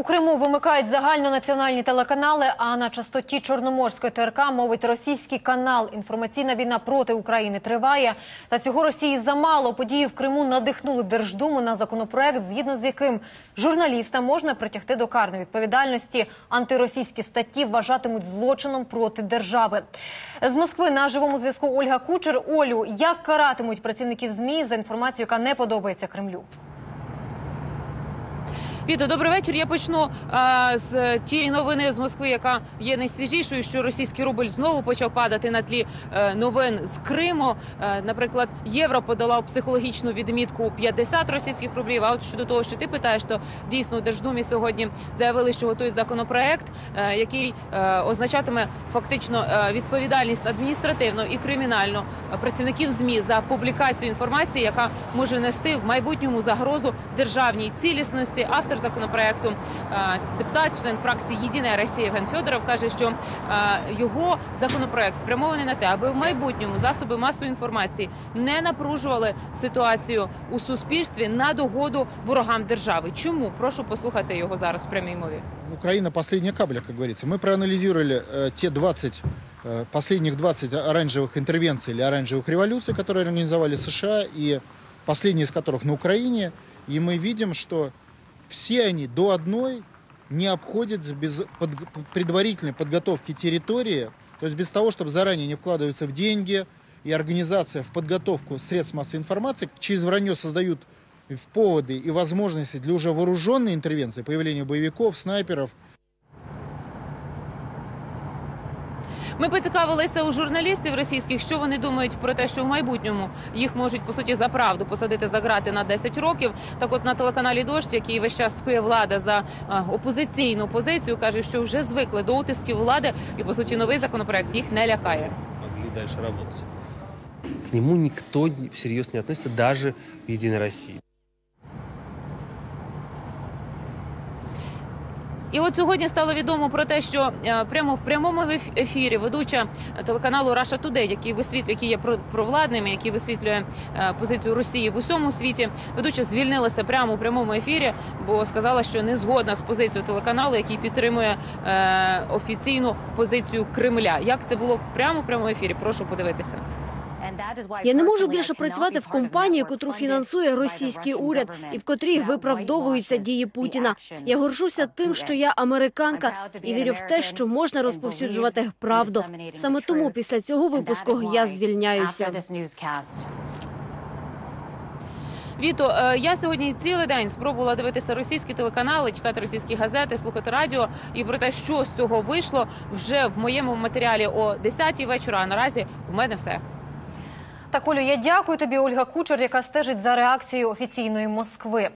У Криму вимикають загальнонаціональні телеканали, а на частоті Чорноморської ТРК мовить російський канал. Інформаційна війна проти України триває. Та цього Росії замало. Події в Криму надихнули Держдуму на законопроект, згідно з яким журналіста можна притягти до карної відповідальності. Антиросійські статті вважатимуть злочином проти держави. З Москви на живому зв'язку Ольга Кучер. Олю, як каратимуть працівників ЗМІ за інформацію, яка не подобається Кремлю? Віто, добрий вечір. Я почну а, з тієї новини з Москви, яка є найсвіжішою, що російський рубль знову почав падати на тлі е, новин з Криму. Е, наприклад, євро подолав психологічну відмітку 50 російських рублів. А от щодо того, що ти питаєш, то дійсно у Держдумі сьогодні заявили, що готують законопроект, е, який е, означатиме фактично е, відповідальність адміністративну і кримінальну працівників змі за публікацію інформації, яка може нести в майбутньому загрозу державній цілісності. Автор законопроекту, е, депутат, член фракції Єдина Росія Євген Федоров каже, що е, його законопроект спрямований на те, аби в майбутньому засоби масової інформації не напружували ситуацію у суспільстві на догоду ворогам держави. Чому прошу послухати його зараз в прямій мові? Украина последняя капля, как говорится. Мы проанализировали э, те 20, э, последних 20 оранжевых интервенций или оранжевых революций, которые организовали США, и последние из которых на Украине. И мы видим, что все они до одной не обходятся без под- предварительной подготовки территории, то есть без того, чтобы заранее не вкладываются в деньги, и организация в подготовку средств массовой информации через вранье создают поводы и возможности для уже вооруженной интервенции, появления боевиков, снайперов, Ми поцікавилися у журналістів російських, що вони думають про те, що в майбутньому їх можуть по суті за правду посадити за грати на 10 років. Так, от на телеканалі Дождь, який весь час скує влада за опозиційну позицію, каже, що вже звикли до утисків влади, і по суті новий законопроект їх не лякає. могли дальше работать. К нему никто всерьез не относится, даже в Единой России. І от сьогодні стало відомо про те, що е, прямо в прямому ефірі ведуча телеканалу Russia Today, який висвітлює, який є про- провладним, який висвітлює е, позицію Росії в усьому світі. Ведуча звільнилася прямо у прямому ефірі, бо сказала, що не згодна з позицією телеканалу, який підтримує е, офіційну позицію Кремля. Як це було прямо в прямому ефірі? Прошу подивитися. Я не можу більше працювати в компанії, котру фінансує російський уряд, і в котрій виправдовуються дії Путіна. Я горжуся тим, що я американка, і вірю в те, що можна розповсюджувати правду. Саме тому після цього випуску я звільняюся. Віто, е, я сьогодні цілий день спробувала дивитися російські телеканали, читати російські газети, слухати радіо. І про те, що з цього вийшло, вже в моєму матеріалі о 10-й вечора. А наразі в мене все. Так, Олю, я дякую тобі, Ольга Кучер, яка стежить за реакцією офіційної Москви.